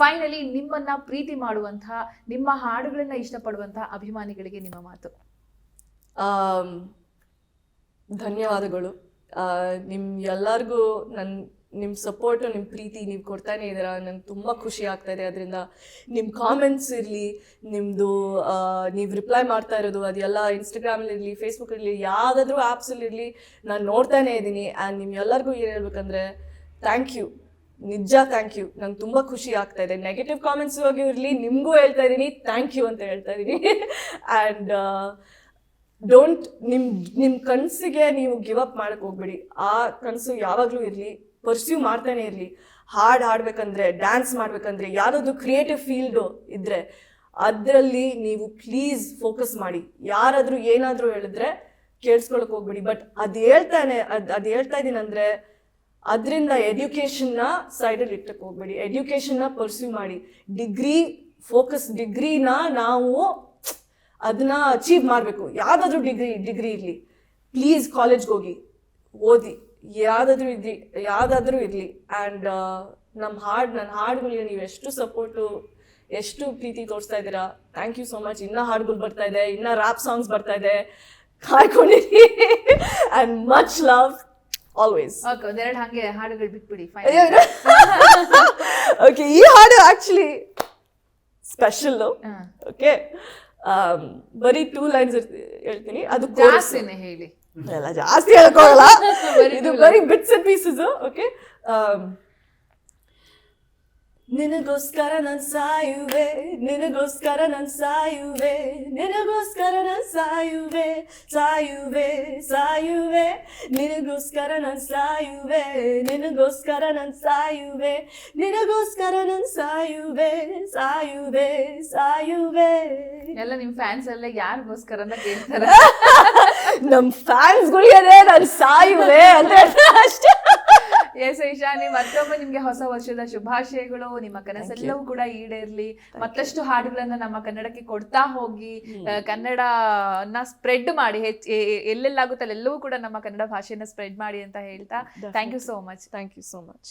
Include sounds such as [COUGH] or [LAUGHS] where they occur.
Finally ನಿಮ್ಮನ್ನ ಪ್ರೀತಿ ಮಾಡುವಂತಹ, ನಿಮ್ಮ ಹಾಡುಗಳನ್ನ ಇಷ್ಟಪಡುವಂತಹ ಅಭಿಮಾನಿಗಳಿಗೆ ನಿಮ್ಮ ಮಾತು. ಧನ್ಯವಾದಗಳು. ನಿಮ್ ಎಲ್ಲರಿಗೂ ನನ್ ನಿಮ್ಮ ಸಪೋರ್ಟು ನಿಮ್ಮ ಪ್ರೀತಿ ನೀವು ಕೊಡ್ತಾನೆ ಇದ್ದೀರಾ, ನಂಗೆ ತುಂಬ ಖುಷಿ ಆಗ್ತಾ ಇದೆ. ಅದರಿಂದ ನಿಮ್ಮ ಕಾಮೆಂಟ್ಸ್ ಇರಲಿ ನಿಮ್ಮದು ನೀವು ರಿಪ್ಲೈ ಮಾಡ್ತಾ ಇರೋದು, ಅದೆಲ್ಲ ಇನ್ಸ್ಟಾಗ್ರಾಮಲ್ಲಿರಲಿ ಫೇಸ್ಬುಕ್ಕಲ್ಲಿ ಯಾವುದಾದ್ರೂ ಆ್ಯಪ್ಸಲ್ಲಿರಲಿ ನಾನು ನೋಡ್ತಾನೆ ಇದ್ದೀನಿ. ಆ್ಯಂಡ್ ನಿಮ್ಗೆಲ್ಲರಿಗೂ ಏನು ಹೇಳ್ಬೇಕಂದ್ರೆ ಥ್ಯಾಂಕ್ ಯು ನಿಜ ಥ್ಯಾಂಕ್ ಯು ನಂಗೆ ತುಂಬ ಖುಷಿ ಆಗ್ತಾ ಇದೆ. ನೆಗೆಟಿವ್ ಕಾಮೆಂಟ್ಸ್ ಇರಲಿ, ನಿಮಗೂ ಹೇಳ್ತಾ ಇದ್ದೀನಿ ಥ್ಯಾಂಕ್ ಯು ಅಂತ ಹೇಳ್ತಾ ಇದ್ದೀನಿ ಆ್ಯಂಡ್ ಡೋಂಟ್ ನಿಮ್ ನಿಮ್ಮ ಕನಸಿಗೆ ನೀವು ಗಿವ್ ಅಪ್ ಮಾಡಕ್ ಹೋಗ್ಬೇಡಿ. ಆ ಕನಸು ಯಾವಾಗಲೂ ಇರಲಿ ಪರ್ಸ್ಯೂ ಮಾಡ್ತಾನೆ ಇರಲಿ. ಹಾಡು ಹಾಡ್ಬೇಕಂದ್ರೆ ಡ್ಯಾನ್ಸ್ ಮಾಡ್ಬೇಕಂದ್ರೆ ಯಾವುದಾದ್ರು ಕ್ರಿಯೇಟಿವ್ ಫೀಲ್ಡು ಇದ್ರೆ, ಅದರಲ್ಲಿ ನೀವು ಪ್ಲೀಸ್ ಫೋಕಸ್ ಮಾಡಿ. ಯಾರಾದರೂ ಏನಾದರೂ ಹೇಳಿದ್ರೆ ಕೇಳಿಸ್ಕೊಳಕ್ಕೆ ಹೋಗ್ಬೇಡಿ. ಬಟ್ ಅದು ಹೇಳ್ತಾನೆ, ಅದು ಅದು ಹೇಳ್ತಾ ಇದ್ದೀನಿ ಅಂದರೆ ಅದರಿಂದ ಎಡ್ಯುಕೇಷನ್ನ ಸೈಡಲ್ಲಿ ಇಟ್ಟಕ್ಕೆ ಹೋಗ್ಬೇಡಿ. ಎಡ್ಯುಕೇಷನ್ನ ಪರ್ಸ್ಯೂ ಮಾಡಿ. ಡಿಗ್ರಿ ಫೋಕಸ್ ಡಿಗ್ರಿನ ನಾವು ಅದನ್ನ ಅಚೀವ್ ಮಾಡಬೇಕು. ಯಾವುದಾದ್ರೂ ಡಿಗ್ರಿ ಡಿಗ್ರಿ ಇರಲಿ. ಪ್ಲೀಸ್ ಕಾಲೇಜ್ಗೆ ಹೋಗಿ. ಓದಿ. ಯಾವುದಾದ್ರೂ ಇರಲಿ ಯಾವುದಾದ್ರೂ ಇರಲಿ. ಆ್ಯಂಡ್ ನಮ್ಮ ಹಾಡು ನನ್ನ ಹಾಡುಗಳಿಗೆ ನೀವು ಎಷ್ಟು ಸಪೋರ್ಟು ಎಷ್ಟು ಪ್ರೀತಿ ತೋರಿಸ್ತಾ ಇದ್ದೀರಾ? ಥ್ಯಾಂಕ್ ಯು ಸೋ ಮಚ್ ಇನ್ನೂ ಹಾಡುಗಳು ಬರ್ತಾ ಇದೆ. ಇನ್ನೂ ರ್ಯಾಪ್ ಸಾಂಗ್ಸ್ ಬರ್ತಾ ಇದೆ. ಕಾಯ್ಕೊಂಡಿರಿ. And much love always okay ಒಂದೆರಡು ಹಂಗೆ ಹಾಡುಗಳು ಬಿಟ್ಬಿಡಿ ಓಕೆ [LAUGHS] ಈ ಹಾಡು ಆಕ್ಚುಲಿ ಸ್ಪೆಷಲ್ಲು ಓಕೆ ಬರೀ ಟೂ ಲೈನ್ಸ್ ಹೇಳ್ತೀನಿ. ಅದು. ಜಾಸ್ತಿನೇ ಹೇಳಿ. ಎಲ್ಲ ಜಾಸ್ತಿ ಹೇಳ್ಕೊಳ್ಳಲ್ಲ [LAUGHS] ಇದು ಬರಿ ಬರೀ ಬಿಟ್ಸ್ ಅಂಡ್ ಪೀಸಸ್ ಓಕೆ ನಿನಗೋಸ್ಕರ ನನ್ ಸಾಯುವೆ ನಿನಗೋಸ್ಕರ ನನ್ ಸಾಯುವೆ ನಿನಗೋಸ್ಕರ ನನ್ ಸಾಯುವೆ ಸಾಯುವೆ ಸಾಯುವೆ ನಿನಗೋಸ್ಕರ ನನ್ ಸಾಯುವೆ ನಿನಗೋಸ್ಕರ ನನ್ ಸಾಯುವೆ ನಿನಗೋಸ್ಕರ ನನ್ ಸಾಯುವೆ ಸಾಯುವೆ ಸಾಯುವೆ. ಎಲ್ಲ ನಿಮ್ ಫ್ಯಾನ್ಸ್ ಎಲ್ಲ ಯಾರಿಗೋಸ್ಕರ ಅಂತ ಕೇಳ್ತಾರೆ? [LAUGHS] ನಮ್ ಫ್ಯಾನ್ಸ್ಗಳಿಗೆ ನಾನು ಸಾಯುವೆ ಅಂತ ಹೇಳ್ತಾರೆ ಅಷ್ಟೇ. ಎಸ್ ಇಶಾನಿ ಮತ್ತೊಮ್ಮೆ ನಿಮ್ಗೆ ಹೊಸ ವರ್ಷದ ಶುಭಾಶಯಗಳು. ನಿಮ್ಮ ಕನಸೆಲ್ಲವೂ ಕೂಡ ಈಡೇರ್ಲಿ. ಮತ್ತಷ್ಟು ಹಾಡುಗಳನ್ನ ನಮ್ಮ ಕನ್ನಡಕ್ಕೆ ಕೊಡ್ತಾ ಹೋಗಿ ಕನ್ನಡ ಕನ್ನಡನ ಸ್ಪ್ರೆಡ್ ಮಾಡಿ ಹೆಚ್ಚು ಎ- ಎ- ಎಲ್ಲೆಲ್ಲಾಗುತ್ತೆ ಅಲ್ಲೆಲ್ಲವೂ ಕೂಡ ನಮ್ಮ ಕನ್ನಡ ಭಾಷೆಯನ್ನ ಸ್ಪ್ರೆಡ್ ಮಾಡಿ ಅಂತ ಹೇಳ್ತಾ. Thank you so much thank you so much